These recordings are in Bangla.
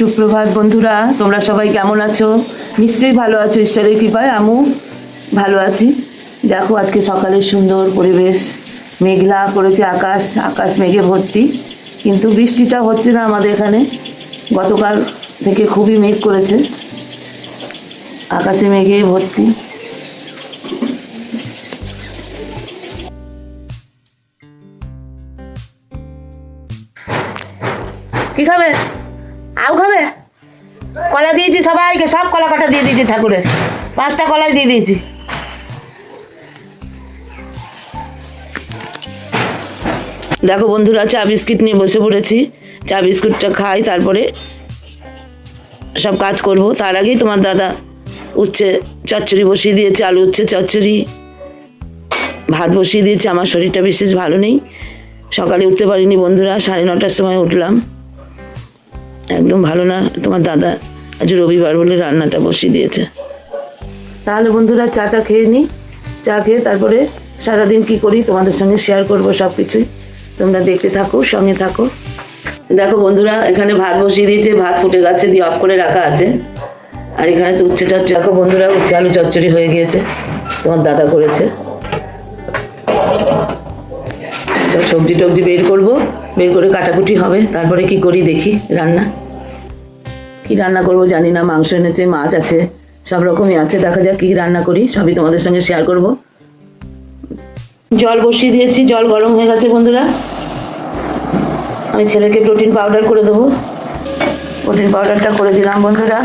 সুপ্রভাত বন্ধুরা, তোমরা সবাই কেমন আছো? নিশ্চয়ই ভালো আছো, ঈশ্বরের কৃপায়। আমিও ভালো আছি। দেখো, আজকে সকালের সুন্দর পরিবেশ। মেঘলা করেছে আকাশ আকাশ মেঘে ভর্তি। কিন্তু বৃষ্টিটা হচ্ছে না আমাদের এখানে। গতকাল থেকে খুবই মেঘ করেছে। আকাশে মেঘে ভর্তি। কি খাবে? কলা দিয়েছি সবাইকে, সব কলা কাটা দিয়ে দিয়েছি ঠাকুরের পাঁচটা কলাই দিয়ে দিয়েছি। দেখো বন্ধুরা, চা বিস্কিট নিয়ে বসে পড়েছি। চা বিস্কুটটা খাই, তারপরে সব কাজ করব। তার আগেই তোমার দাদা উচ্ছে চচ্চড়ি বসিয়ে দিয়েছে, আলু উচ্ছে চচ্চড়ি। ভাত বসিয়ে দিয়েছে, আমার শরীরটা বিশেষ ভালো নেই। সকালে উঠতে পারিনি বন্ধুরা, সাড়ে নটার সময় উঠলাম। একদম ভালো না, তোমার দাদা আজ রবিবার বলে রান্নাটা বসিয়ে দিয়েছে। তাহলে বন্ধুরা চাটা খেয়ে নিই চা খেয়ে তারপরে সারাদিন কি করি তোমাদের সঙ্গে শেয়ার করব সব কিছুই তোমরা দেখতে থাকো, সঙ্গে থাকো। দেখো বন্ধুরা, এখানে ভাত বসিয়ে দিয়েছে, ভাত ফুটে গেছে, দিয়ে অফ করে রাখা আছে। আর এখানে তো উচ্ছে চচ্চড়ি দেখো বন্ধুরা, উচ্ছে আলু চচ্চড়ি হয়ে গিয়েছে, তোমার দাদা করেছে। সবজি টবজি বের করব, বের করে কাটাকুটি হবে, তারপরে কি করি দেখি রান্না। কি রান্না করব জানি না, মাংস এনেছে, মাছ আছে, সব রকমই আছে, দেখা যাক কি রান্না করি, সবই তোমাদের সঙ্গে শেয়ার করব। জল বসিয়ে দিয়েছি, জল গরম হয়ে গেছে বন্ধুরা। আমি ছেলেকে প্রোটিন পাউডার করে দেবো। প্রোটিন পাউডারটা করে দিলাম বন্ধুরা।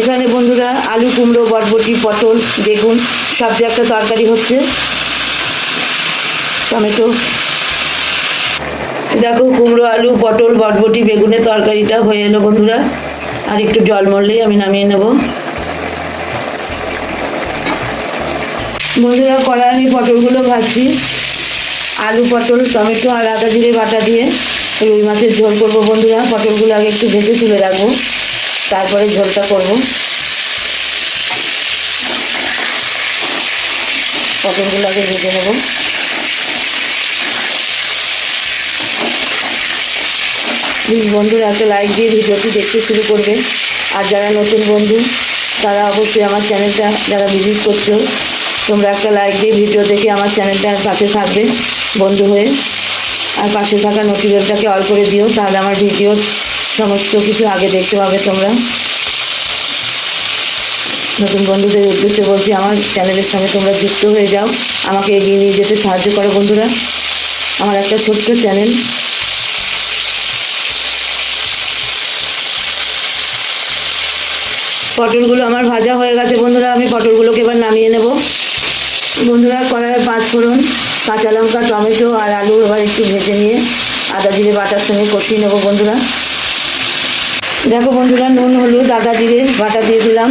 এখানে বন্ধুরা আলু কুমড়ো বটবটি পটল, বেগুন, সব যে একটা তরকারি হচ্ছে। টমেটো। দেখো কুমড়ো, আলু, পটল বটবটি বেগুনের তরকারিটা হয়ে এলো বন্ধুরা। আর একটু জল মরলেই আমি নামিয়ে নেব। বন্ধুরা, কড়াই আমি পটলগুলো ভাজছি। আলু, পটল, টমেটো আর আদা জিরে বাটা দিয়ে রুই মাছের ঝোল করব বন্ধুরা। পটলগুলো আগে একটু ভেজে তুলে রাখব। তারপরে ঝোলটা করব। পটলগুলো আগে ভেজে নেব। প্লিজ বন্ধুরা, একটা লাইক দিয়ে ভিডিওটি দেখতে শুরু করবে। আর যারা নতুন বন্ধু, তারা অবশ্যই আমার চ্যানেলটা যারা ভিজিট করছ, তোমরা একটা লাইক দিয়ে ভিডিও দেখে আমার চ্যানেলটার পাশে থাকবে বন্ধু হয়ে। আর পাশে থাকা নোটিফিকেশনটাকে অল করে দিও, তাহলে আমার ভিডিও সমস্ত কিছু আগে দেখতে পাবে তোমরা। নতুন বন্ধুদের উদ্দেশ্যে বলছি, আমার চ্যানেলের সঙ্গে তোমরা যুক্ত হয়ে যাও। আমাকে এগিয়ে নিয়ে যেতে সাহায্য করো বন্ধুরা। আমার একটা ছোট্ট চ্যানেল। পটলগুলো আমার ভাজা হয়ে গেছে বন্ধুরা, আমি পটলগুলোকে এবার নামিয়ে নেব। বন্ধুরা, কড়াইয়ে পাঁচ ফোড়ন, কাঁচা লঙ্কা, টমেটো আর আলু এবার একটু ভেজে নিয়ে আদা জিরে বাটার সঙ্গে কষিয়ে নেব বন্ধুরা। দেখো বন্ধুরা, নুন, হলুদ, আদা জিরে, বাটা দিয়ে দিলাম।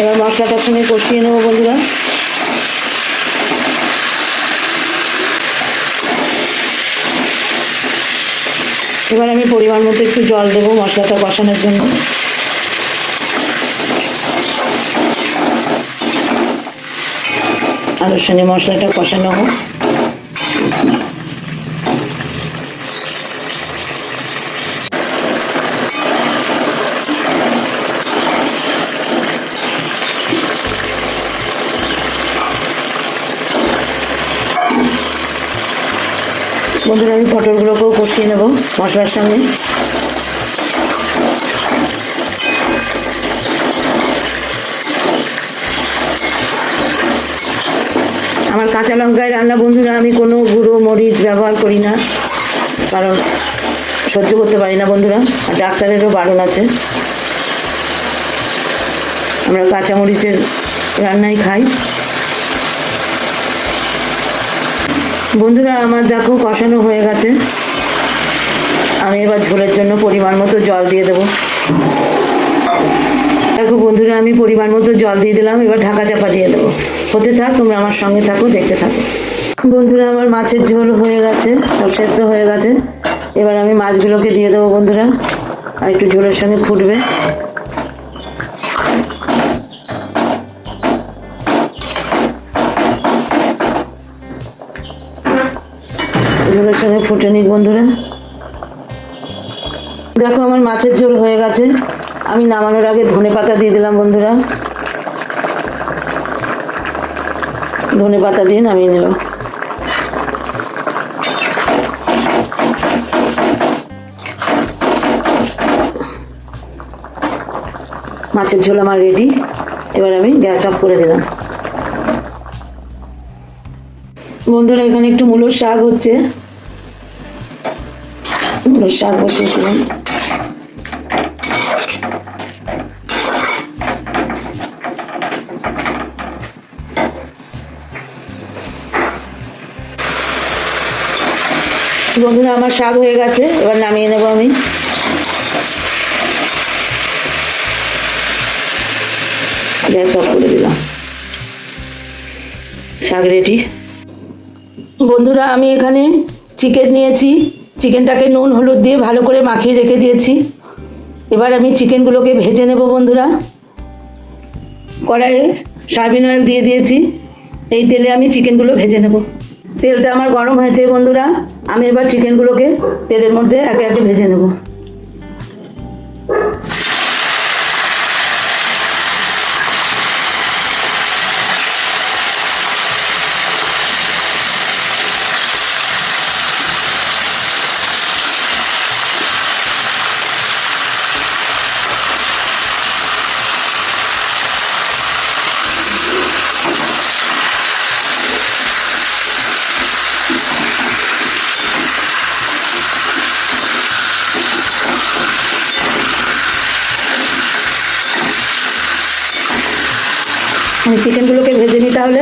এবার মশলাটার সঙ্গে কষিয়ে নেব বন্ধুরা। এবার আমি পরিমাণ মতো একটু জল দেবো মশলাটা কষানোর জন্য। আলুর সঙ্গে মশলাটা কষানো হোক। বন্ধুরা, আমি পটলগুলোকেও কষিয়ে নেব মশলার সঙ্গে। আমার কাঁচা লঙ্কায় রান্না, বন্ধুরা, আমি কোনো গুঁড়ো মরিচ ব্যবহার করি না, কারণ সহ্য করতে পারি না, বন্ধুরা, আর ডাক্তারেরও বারণ আছে। আমরা কাঁচা মরিচের রান্নাই খাই। বন্ধুরা, আমার দেখো কষানো হয়ে গেছে। আমি এবার ঝোলের জন্য পরিমাণ মতো জল দিয়ে দেবো। দেখো বন্ধুরা, আমি পরিমাণ মতো জল দিয়ে দিলাম, এবার ঢাকা চাপা দিয়ে দেবো। হতে থাক, তোমরা আমার সঙ্গে থাকো, দেখতে থাকো। বন্ধুরা, আমার মাছের ঝোল হয়ে গেছে সব সেদ্ধ হয়ে গেছে। এবার আমি মাছগুলোকে দিয়ে দেবো বন্ধুরা, আর একটু ঝোলের সঙ্গে ফুটবে। ঝোলের সঙ্গে ফুটে নিক বন্ধুরা। দেখো আমার মাছের ঝোল হয়ে গেছে। আমি নামানোর আগে ধনে পাতা দিয়ে দিলাম বন্ধুরা। ধনে পাতা দিয়ে নামিয়ে নিলাম। মাছের ঝোল আমার রেডি এবার আমি গ্যাস অফ করে দিলাম। বন্ধুরা, এখানে একটু মূলোর শাক হচ্ছে। মূলোর শাক বসিয়েছিলাম বন্ধুরা, আমার শাক হয়ে গেছে, এবার নামিয়ে নেব আমি। গ্যাস অফ করে দিলাম। শাক রেডি বন্ধুরা, আমি এখানে চিকেন নিয়েছি। চিকেনটাকে নুন, হলুদ দিয়ে ভালো করে মাখিয়ে রেখে দিয়েছি। এবার আমি চিকেনগুলোকে ভেজে নেব বন্ধুরা। কড়াইয়ে সয়াবিন অয়েল দিয়ে দিয়েছি। এই তেলে আমি চিকেনগুলো ভেজে নেব। তেলটা আমার গরম হয়েছে বন্ধুরা। আমি এবার চিকেনগুলোকে তেলের মধ্যে একে একে ভেজে নেব আমি চিকেনগুলোকে ভেজে নিই তাহলে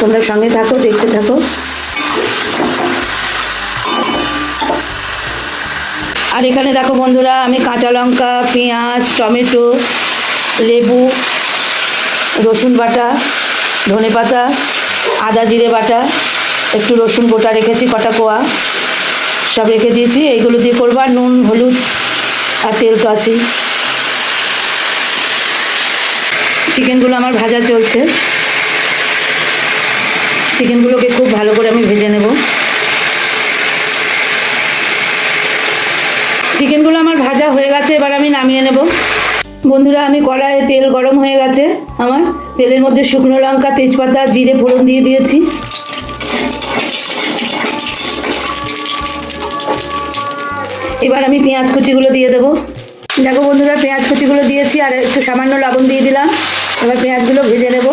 তোমরা সঙ্গে থাকো, দেখতে থাকো। আর এখানে দেখো বন্ধুরা, আমি কাঁচা লঙ্কা, পেঁয়াজ, টমেটো, লেবু, রসুন বাটা, ধনে পাতা, আদা, জিরে বাটা, একটু রসুন গোটা রেখেছি, কটা কোয়া। সব রেখে দিয়েছি, এইগুলো দিয়ে করব, আর নুন, হলুদ আর তেল তো আছেই। চিকেনগুলো আমার ভাজা চলছে। চিকেনগুলোকে খুব ভালো করে আমি ভেজে নেব। চিকেনগুলো আমার ভাজা হয়ে গেছে, এবার আমি নামিয়ে নেব। বন্ধুরা, আমি কড়াইয়ে তেল গরম হয়ে গেছে আমার। তেলের মধ্যে শুকনো লঙ্কা, তেজপাতা, জিরে, ফোড়ন দিয়ে দিয়েছি। এবার আমি পেঁয়াজ কুচিগুলো দিয়ে দেবো। দেখো বন্ধুরা, পেঁয়াজ কুচিগুলো দিয়েছি আর একটু সামান্য লবণ দিয়ে দিলাম। এবার পেঁয়াজগুলো ভেজে নেব।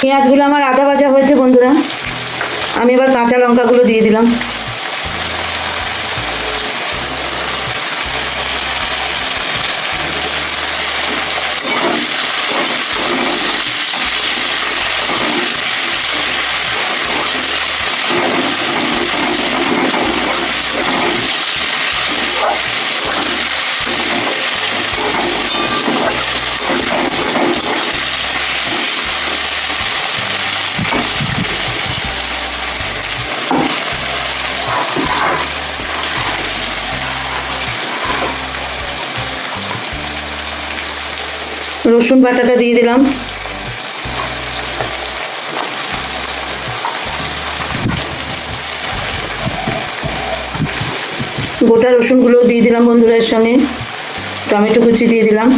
পেঁয়াজগুলো আমার আদা ভাজা হয়েছে বন্ধুরা। আমি এবার কাঁচা লঙ্কাগুলো দিয়ে দিলাম। রসুন বাটাটা দিয়ে দিলাম। গোটা রসুনগুলো দিয়ে দিলাম বন্ধুরা এর সঙ্গে। টমেটো কুচি দিয়ে দিলাম।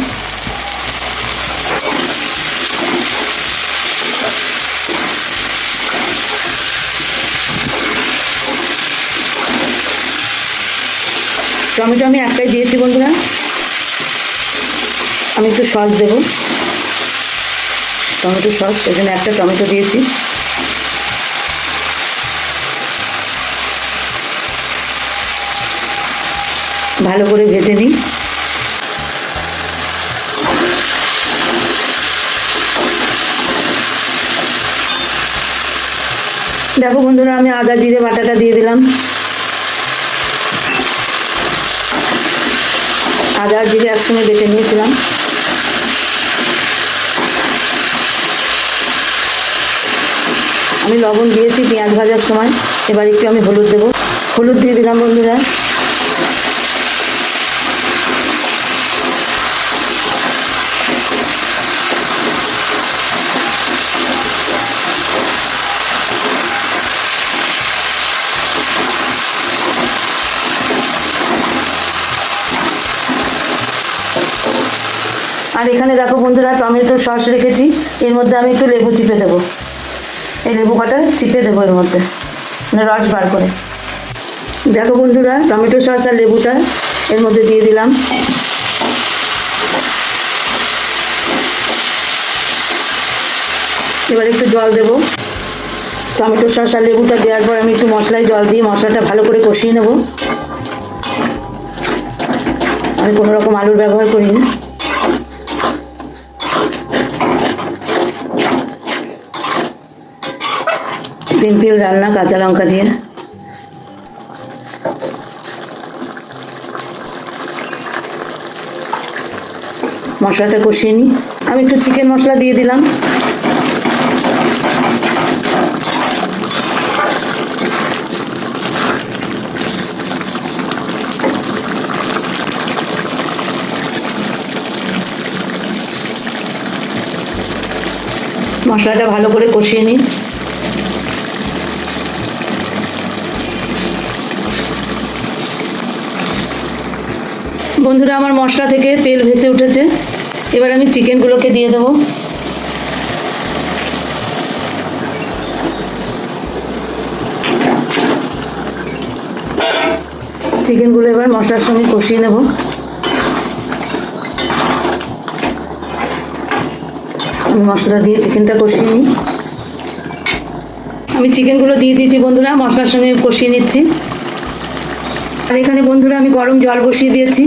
টমেটো আমি একটাই দিয়েছি বন্ধুরা। আমি একটু সস দেবো। টমেটো সস এখানে একটা টমেটো দিয়েছি। ভালো করে ভেজে নিই। দেখো বন্ধুরা, আমি আদা, জিরে, বাটাটা দিয়ে দিলাম। আদা জিরে একসঙ্গে বেটে নিয়েছিলাম। আমি লবণ দিয়েছি, পেঁয়াজ ভাজার সময়। এবার একটু আমি হলুদ দেবো। হলুদ দিয়ে দিলাম বন্ধুরা। আর এখানে দেখো বন্ধুরা, টমেটো সস রেখেছি। এর মধ্যে আমি একটু লেবু চিপে দেবো। এই লেবু কটা চিপে দেবো এর মধ্যে মানে রস বার করে। দেখো বন্ধুরা, টমেটো সস আর লেবুটা এর মধ্যে দিয়ে দিলাম। এবার একটু জল দেবো। টমেটো সস আর লেবুটা দেওয়ার পর আমি একটু মশলায় জল দিয়ে মশলাটা ভালো করে কষিয়ে নেব। আমি কোনো রকম আলুর ব্যবহার করিনি। সিম্পল রান্না, কাঁচা লঙ্কা দিয়ে। মশলাটা কষিয়ে নিই। আমি একটু চিকেন মশলা দিয়ে দিলাম। মশলাটা ভালো করে কষিয়ে নিই। বন্ধুরা, আমার মশলা থেকে তেল ভেসে উঠেছে। এবার আমি চিকেনগুলোকে দিয়ে দেবো। চিকেনগুলো এবার মশলার সঙ্গে কষিয়ে নেব। আমি মশলা দিয়ে চিকেনটা কষিয়ে নিই। আমি চিকেনগুলো দিয়ে দিয়েছি বন্ধুরা, মশলার সঙ্গে কষিয়ে নিচ্ছি। আর এখানে বন্ধুরা, আমি গরম জল বসিয়ে দিয়েছি।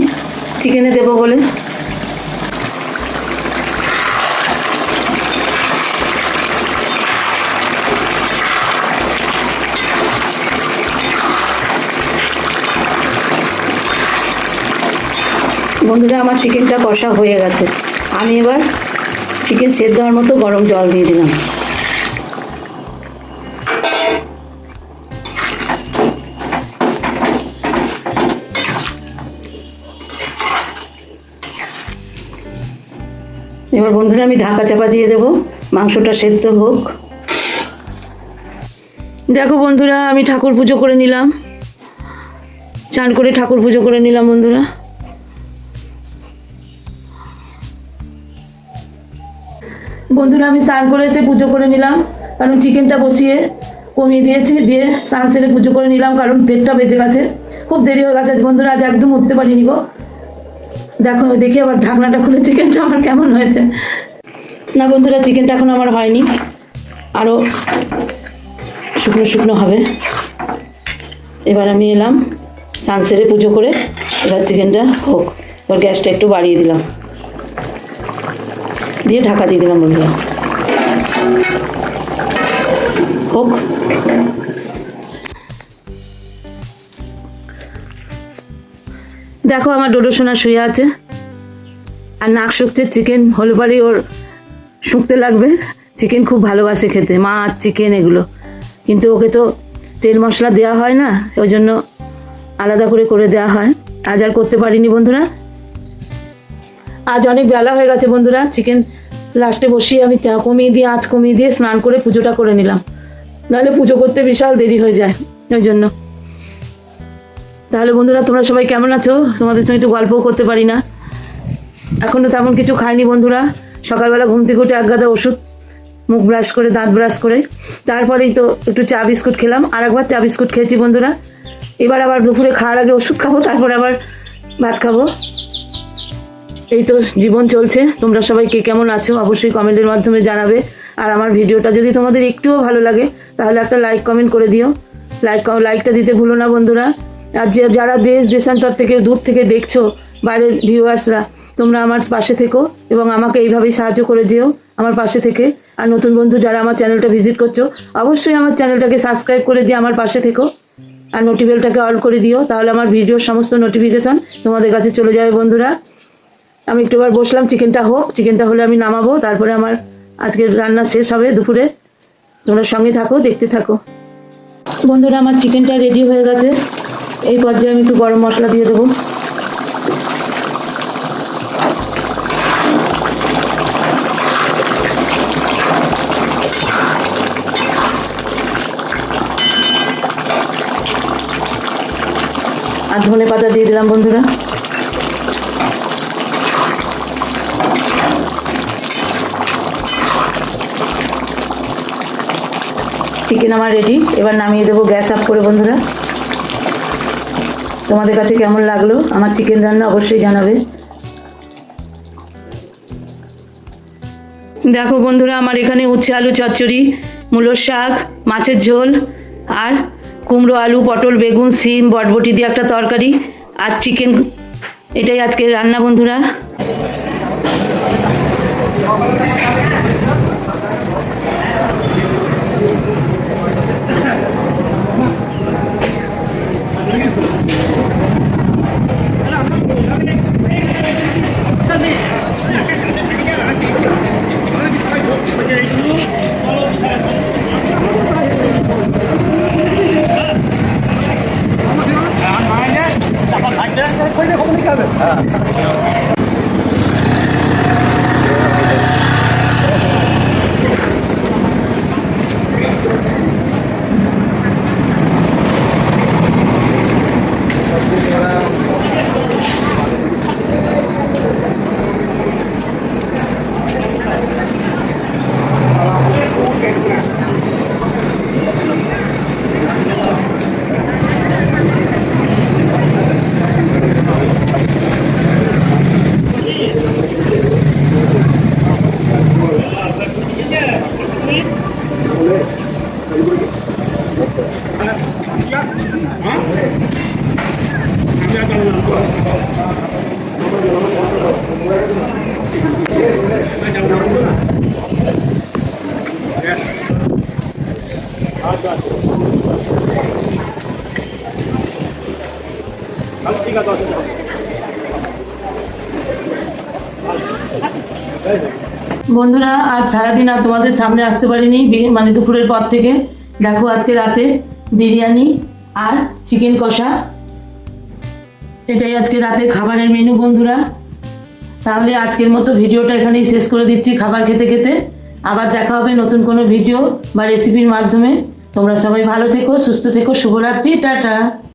চিকেনে দেবো বলে। বন্ধুরা, আমার চিকেনটা কষা হয়ে গেছে। আমি এবার চিকেন সেদ্ধ হওয়ার মতো গরম জল দিয়ে দিলাম। এবার বন্ধুরা আমি ঢাকা চাপা দিয়ে দেবো। মাংসটা সেদ্ধ হোক। দেখো বন্ধুরা, আমি ঠাকুর পুজো করে নিলাম। চান করে ঠাকুর পুজো করে নিলাম বন্ধুরা। বন্ধুরা, আমি স্নান করে এসে পুজো করে নিলাম। কারণ চিকেনটা বসিয়ে কমিয়ে দিয়েছি, দিয়ে স্নান সেরে পুজো করে নিলাম, কারণ দেড়টা বেজে গেছে। খুব দেরি হয়ে গেছে বন্ধুরা, আজ একদম উঠতে পারিনি গো। দেখো দেখি আবার ঢাকনাটা খুলে চিকেনটা আমার কেমন হয়েছে। না বন্ধুরা চিকেনটা এখন আমার হয়নি। আরও শুকনো শুকনো হবে। এবার আমি এলাম সানসেরে পুজো করে। এবার চিকেনটা হোক, এবার গ্যাসটা একটু বাড়িয়ে দিলাম। দিয়ে ঢাকা দিয়ে দিলাম বন্ধুরা। হোক। দেখো আমার ডোডো সোনা শুয়ে আছে। আর নাক শুকছে চিকেন হলে পরেই ওর শুকতে লাগবে। চিকেন খুব ভালোবাসে খেতে, মাছ চিকেন এগুলো। কিন্তু ওকে তো তেল মশলা দেওয়া হয় না, ওই জন্য আলাদা করে করে দেওয়া হয়। আজ আর করতে পারিনি বন্ধুরা। আজ অনেক বেলা হয়ে গেছে বন্ধুরা চিকেন লাস্টে বসিয়ে আমি চা কমিয়ে দিয়ে, আঁচ কমিয়ে দিয়ে স্নান করে পুজোটা করে নিলাম। নাহলে পুজো করতে বিশাল দেরি হয়ে যায়, ওই জন্য। তাহলে বন্ধুরা, তোমরা সবাই কেমন আছো? তোমাদের সঙ্গে একটু গল্পও করতে পারি না। এখনও তেমন কিছু খাইনি বন্ধুরা। সকালবেলা ঘুম থেকে উঠে এক গাদা ওষুধ, মুখ ব্রাশ করে, দাঁত ব্রাশ করে। তারপরেই তো একটু চা বিস্কুট খেলাম। আর একবার চা বিস্কুট খেয়েছি বন্ধুরা। এবার আবার দুপুরে খাওয়ার আগে ওষুধ খাব, তারপরে আবার ভাত খাব। এই তো জীবন চলছে। তোমরা সবাই কে কেমন আছো, অবশ্যই কমেন্টের মাধ্যমে জানাবে। আর আমার ভিডিওটা যদি তোমাদের একটুও ভালো লাগে, তাহলে একটা লাইক কমেন্ট করে দিও। লাইক লাইকটা দিতে ভুলো না বন্ধুরা। আর যে যারা দেশ দেশান্তর থেকে দূর থেকে দেখছ, বাইরের ভিউয়ার্সরা তোমরা আমার পাশে থেকো এবং আমাকে এইভাবেই সাহায্য করে যেও আমার পাশে থেকে। আর নতুন বন্ধু যারা আমার চ্যানেলটা ভিজিট করছ, অবশ্যই আমার চ্যানেলটাকে সাবস্ক্রাইব করে দিয়ে আমার পাশে থেকো। আর নোটিবেলটাকে অল করে দিও, তাহলে আমার ভিডিওর সমস্ত নোটিফিকেশান তোমাদের কাছে চলে যাবে বন্ধুরা। আমি একটু বার বসলাম চিকেনটা হোক চিকেনটা হলে আমি নামাবো, তারপরে আমার আজকের রান্না শেষ হবে দুপুরে। তোমরা সঙ্গে থাকো, দেখতে থাকো। বন্ধুরা, আমার চিকেনটা রেডি হয়ে গেছে। এই পর্যায়ে আমি একটু গরম মশলা দিয়ে দেবো। আর ধনে পাতা দিয়ে দিলাম বন্ধুরা। চিকেন আমার রেডি এবার নামিয়ে দেবো গ্যাস আপ করে বন্ধুরা। তোমাদের কাছে কেমন লাগল? আমার চিকেন রান্না অবশ্যই জানাবে। দেখো বন্ধুরা, আমার এখানে উচ্ছে আলু চচ্চড়ি, মূলোর শাক, মাছের ঝোল, আর কুমড়ো আলু, পটল, বেগুন, সিম, বটবটি দিয়ে একটা তরকারি, আর চিকেন এটাই আজকে রান্না বন্ধুরা। বন্ধুরা, আজ সারাদিন আর তোমাদের সামনে আসতে পারিনি মানে দুপুরের পর থেকে। দেখো, আজকে রাতে বিরিয়ানি আর চিকেন কষা। এটাই আজকে রাতের খাবারের মেনু, বন্ধুরা। তাহলে আজকের মতো ভিডিওটা এখানেই শেষ করে দিচ্ছি খাবার খেতে খেতে। আবার দেখা হবে নতুন কোনো ভিডিও বা রেসিপির মাধ্যমে। তোমরা সবাই ভালো থেকো সুস্থ থেকো শুভরাত্রি টাটা।